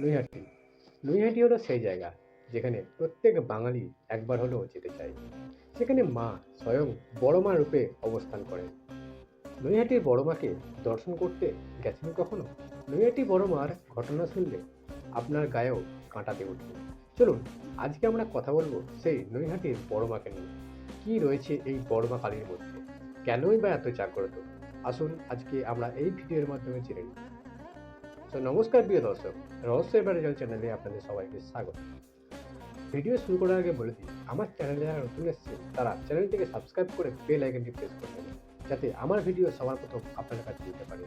নৈহাটি। নৈহাটি হলো সেই জায়গা যেখানে প্রত্যেক বাঙালি একবার হলেও যেতে চায়। সেখানে মা স্বয়ং বড় মা রূপে অবস্থান করেন। নৈহাটির বড় মাকে দর্শন করতে গেছেন কখনো? নৈহাটি বড় মার ঘটনা শুনলে আপনার গায়েও কাঁটাতে উঠবে। চলুন, আজকে আমরা কথা বলব সেই নৈহাটির বড় মাকে নিয়ে। কি রয়েছে এই বড় মা কালীর মধ্যে? কেনই বা এত জাগ্রত? আসুন, আজকে আমরা এই ভিডিওর মাধ্যমে জেনে নিই। তো নমস্কার, প্রিয় দর্শক। রহস্য রেজাল্ট চ্যানেলে আপনাদের সবাইকে স্বাগত। ভিডিও শুরু করার আগে বলে দিই, আমার চ্যানেলে যারা নতুন এসছে তারা চ্যানেলটিকে সাবস্ক্রাইব করে বেল আইকনটি প্রেস করে দেবেন, যাতে আমার ভিডিও সবার প্রথম আপনার কাছে দিতে পারে।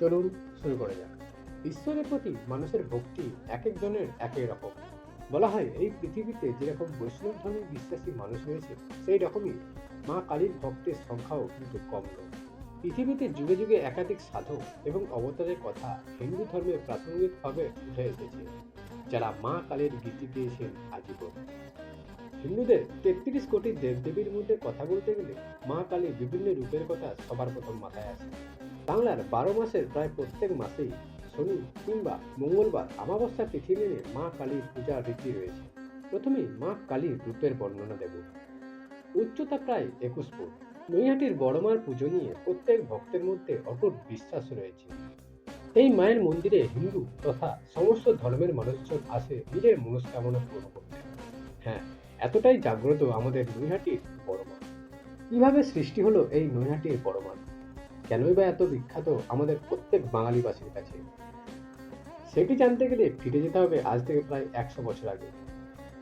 চলুন শুরু করা যাক। ঈশ্বরের প্রতি মানুষের ভক্তি এক একজনের এক এক রকম। বলা হয়, এই পৃথিবীতে যেরকম বৈষ্ণব ধর্মে বিশ্বাসী মানুষ রয়েছে সেই রকমই মা কালীর ভক্তের সংখ্যাও কিন্তু কম নয়। পৃথিবীতে যুগে যুগে একাধিক সাধক এবং অবতারের কথা হিন্দু ধর্মে প্রাসঙ্গিকভাবে উঠে এসেছে, যারা মা কালীর গীতি পেয়েছেন আজীবন। হিন্দুদের তেত্রিশ কোটি দেবদেবীর মধ্যে কথা বলতে গেলে মা কালীর বিভিন্ন রূপের কথা সবার প্রথম মাথায় আসে। বাংলার বারো মাসের প্রায় প্রত্যেক মাসেই শনি কিংবা মঙ্গলবার অমাবস্যা তিথি মেনে মা কালীর পূজার রীতি রয়েছে। প্রথমেই মা কালীর রূপের বর্ণনা দেব। উচ্চতা প্রায় একুশ ফুট। নৈহাটির বড়মার পুজো নিয়ে প্রত্যেক ভক্তের মধ্যে অটুট বিশ্বাস রয়েছে। এই মায়ের মন্দিরে হিন্দু তথা সমস্ত ধর্মের মানুষজন আসে নিজের মনস্কামনা পূর্ণ করতে। হ্যাঁ এতটাই জাগ্রত আমাদের নৈহাটির বড়মা। কীভাবে সৃষ্টি হলো এই নৈহাটির বড়মা? কেনই বা এত বিখ্যাত আমাদের প্রত্যেক বাঙালিবাসীর কাছে? সেটি জানতে গেলে ফিরে যেতে হবে আজ থেকে প্রায় একশো বছর আগে।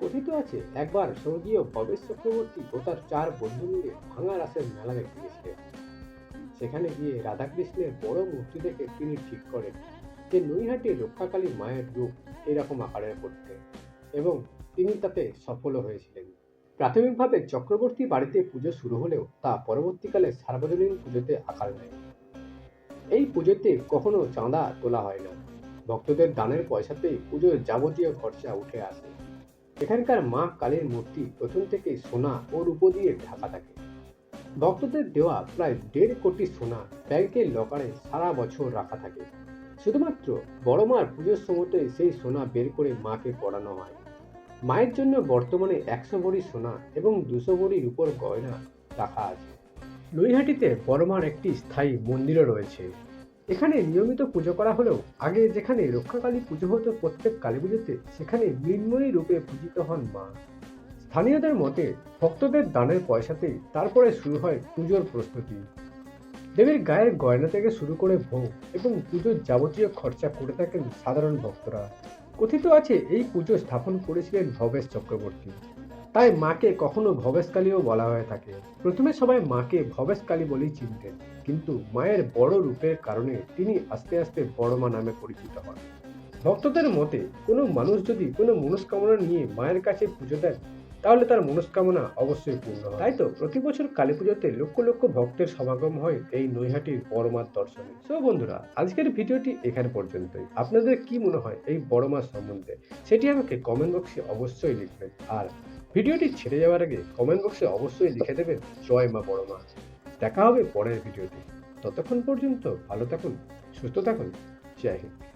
কথিত আছে, একবার স্বর্গীয় ভবেশ চক্রবর্তী ও তার চার বন্ধু মিলে ভাঙা রাসের মেলা দেখতে গেছিলেন সেখানে গিয়ে রাধাকৃষ্ণের বড় মূর্তি দেখে তিনি ঠিক করেন যে নৈহাটি রক্ষাকালী মায়ের রূপ এরকম আকারের করতে এবং তিনি তাতে সফলও হয়েছিলেন। প্রাথমিকভাবে চক্রবর্তী বাড়িতে পুজো শুরু হলেও তা পরবর্তীকালে সার্বজনীন পুজোতে আকার নেয়। এই পুজোতে কখনো চাঁদা তোলা হয় না। ভক্তদের দানের পয়সাতেই পুজোর যাবতীয় খরচা উঠে আসে। এখানকার মা কালীর মূর্তি প্রথম থেকে সোনা ও রূপো দিয়ে ঢাকা থাকে। ভক্তদের দেওয়া প্রায় দেড় কোটি সোনা ব্যাংকের লকারে সারা বছর রাখা থাকে। শুধুমাত্র বড় মার পুজোর সময়তে সেই সোনা বের করে মাকে পড়ানো হয়। মায়ের জন্য বর্তমানে একশো ভরি সোনা এবং দুশো ভরির উপর গয়না রাখা আছে। নৈহাটিতে বড়মার একটি স্থায়ী মন্দিরও রয়েছে। এখানে নিয়মিত পুজো করা হলেও আগে যেখানে রক্ষাকালী পুজো হতো প্রত্যেক কালী পুজোতে, সেখানে মৃন্ময়ী রূপে পূজিত হন মা। স্থানীয়দের মতে ভক্তদের দানের পয়সাতেই তারপরে শুরু হয় পুজোর প্রস্তুতি। দেবীর গায়ের গয়না থেকে শুরু করে ভোগ এবং পুজোর যাবতীয় খরচা করে থাকেন সাধারণ ভক্তরা। কথিত আছে এই পুজো স্থাপন করেছিলেন ভবেশ চক্রবর্তী। তাই মাকে কখনো ভবেশকালীও বলা হয়ে থাকে। প্রথমে সবাই মাকে ভবেশকালী বলেই চিনতেন, কিন্তু মায়ের বড় রূপের কারণে তিনি আস্তে আস্তে বড় মা নামে পরিচিত হন। ভক্তদের মতে, কোনো মানুষ যদি কোনো মনস্কামনা নিয়ে মায়ের কাছে পুজো দেন, তাহলে তার মনস্কামনা অবশ্যই পূর্ণ হয়। তাই তো, প্রতি বছর কালী পুজোতে লক্ষ লক্ষ ভক্তের সমাগম হয় এই নৈহাটির বড়মার দর্শনে। সো বন্ধুরা, আজকের ভিডিওটি এখানে পর্যন্তই। আপনাদের কি মনে হয় এই বড় মার সম্বন্ধে? সেটি আমাকে কমেন্ট বক্সে অবশ্যই লিখবেন। আর ভিডিওটি ছেড়ে যাওয়ার আগে কমেন্ট বক্সে অবশ্যই লিখে দেবেন, জয় মা বড় মা। দেখা হবে পরের ভিডিওতে। ততক্ষণ পর্যন্ত ভালো থাকুন, সুস্থ থাকুন। জয় হিন্দ।